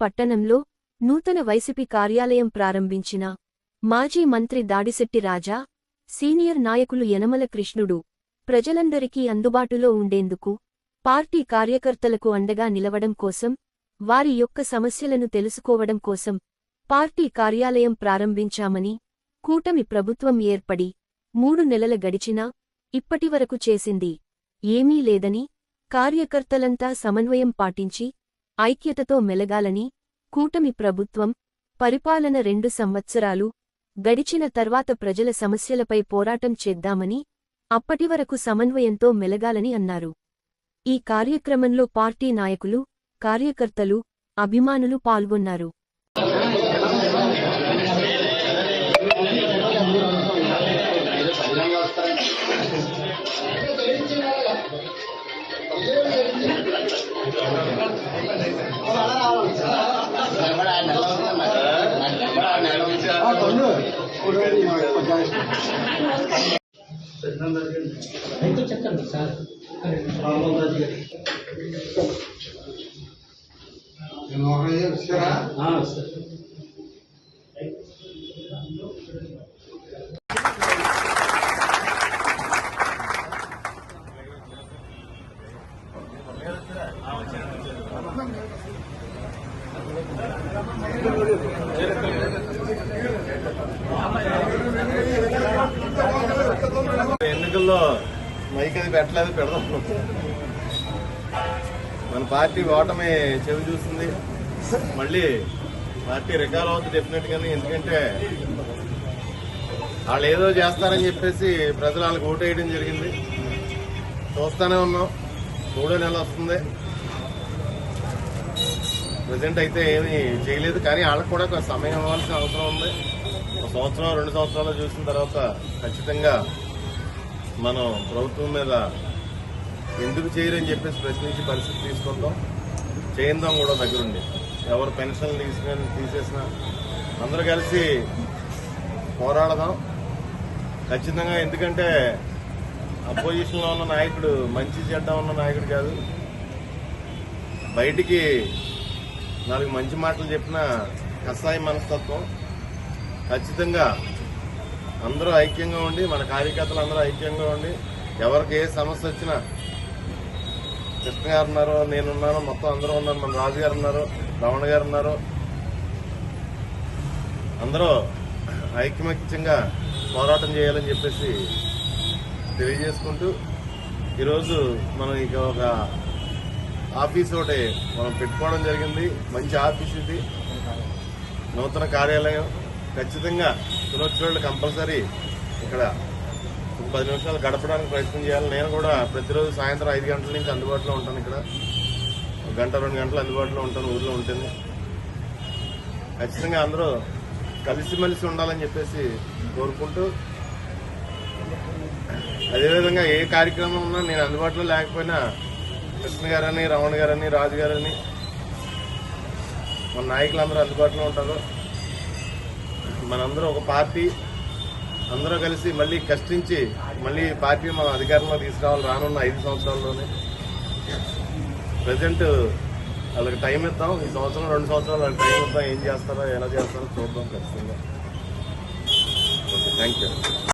పట్టణంలో నూతన వైసీపీ కార్యాలయం ప్రారంభించిన మాజీ మంత్రి దాడిశెట్టి రాజా సీనియర్ నాయకులు యనమల కృష్ణుడు ప్రజలందరికీ అందుబాటులో ఉండేందుకు పార్టీ కార్యకర్తలకు అండగా నిలవడం కోసం వారి యొక్క సమస్యలను తెలుసుకోవడం కోసం పార్టీ కార్యాలయం ప్రారంభించామని కూటమి ప్రభుత్వం ఏర్పడి మూడు నెలల గడిచినా ఇప్పటివరకు చేసింది ఏమీ లేదని కార్యకర్తలంతా సమన్వయం పాటించి ఐక్యతతో మెలగాలని కూటమి ప్రభుత్వం పరిపాలన రెండు సంవత్సరాలు గడిచిన తర్వాత ప్రజల సమస్యలపై పోరాటం చేద్దామని అప్పటివరకు సమన్వయంతో మెలగాలని అన్నారు. ఈ కార్యక్రమంలో పార్టీ నాయకులు కార్యకర్తలు అభిమానులు పాల్గొన్నారు. అయితే చెప్పండి సార్ ఆ, సార్. ఎన్నికల్లో మైక్ అది పెట్టలేదు పెడదాం. మన పార్టీ ఓటమి చెవి చూస్తుంది. మళ్ళీ పార్టీ రికాల్ అవుతుంది డెఫినెట్ గానీ ఎందుకంటే వాళ్ళు ఏదో చేస్తారని చెప్పేసి ప్రజలు వాళ్ళకి ఓటేయడం జరిగింది. చూస్తానే ఉన్నాం. మూడో నెల వస్తుంది. ప్రజెంట్ అయితే ఏమీ చేయలేదు కానీ వాళ్ళకి కూడా సమయం ఇవ్వాల్సిన అవసరం ఉంది. ఒక సంవత్సరం రెండు సంవత్సరాలు చూసిన తర్వాత ఖచ్చితంగా మనం ప్రభుత్వం మీద ఎందుకు చేయరని చెప్పేసి ప్రశ్నించి పరిస్థితి తీసుకుందాం చేయిందాం కూడా దగ్గరుండి. ఎవరు పెన్షన్లు తీసుకుని తీసేసినా అందరూ కలిసి పోరాడదాం. ఖచ్చితంగా ఎందుకంటే అపోజిషన్లో ఉన్న నాయకుడు మంచి చెడ్డ ఉన్న నాయకుడు కాదు. బయటికి నాలుగు మంచి మాటలు చెప్పిన కషాయ మనస్తత్వం. ఖచ్చితంగా అందరూ ఐక్యంగా ఉండి మన కార్యకర్తలు అందరూ ఐక్యంగా ఉండి ఎవరికి ఏ సమస్య వచ్చినా కృష్ణ గారు ఉన్నారు నేనున్నాను మొత్తం అందరూ ఉన్నారు మన రాజు గారు ఉన్నారు రమణ గారు ఉన్నారు. అందరూ ఐకమత్యంగా పోరాటం చేయాలని చెప్పేసి తెలియజేసుకుంటూ ఈరోజు మనం ఇక ఒక ఆఫీస్ ఒకటి మనం పెట్టుకోవడం జరిగింది. మంచి ఆఫీస్ ఇది. నూతన కార్యాలయం. ఖచ్చితంగా తునొచ్చిన కంపల్సరీ ఇక్కడ ఒక పది నిమిషాలు గడపడానికి ప్రయత్నం చేయాలి. నేను కూడా ప్రతిరోజు సాయంత్రం ఐదు గంటల నుంచి అందుబాటులో ఉంటాను ఇక్కడ. ఒక గంట రెండు గంటలు అందుబాటులో ఉంటాను ఊర్లో ఉంటుంది ఖచ్చితంగా అందరూ కలిసిమెలిసి ఉండాలని చెప్పేసి కోరుకుంటూ. అదేవిధంగా ఏ కార్యక్రమం ఉన్నా నేను అందుబాటులో లేకపోయినా కృష్ణ గారని రమణ గారని రాజు గారని. మన నాయకులందరూ అందుబాటులో ఉంటారు. మనందరూ ఒక పార్టీ. అందరూ కలిసి మళ్ళీ కష్టించి మళ్ళీ పార్టీ మనం అధికారంలో తీసుకురావాలి రానున్న ఐదు సంవత్సరాల్లోనే. ప్రజెంట్ వాళ్ళకి టైం ఇద్దాం. ఈ సంవత్సరం రెండు సంవత్సరాలు వాళ్ళకి టైం ఇద్దాం. ఏం చేస్తారో ఎలా చేస్తారో చూద్దాం ఖచ్చితంగా. Okay thank you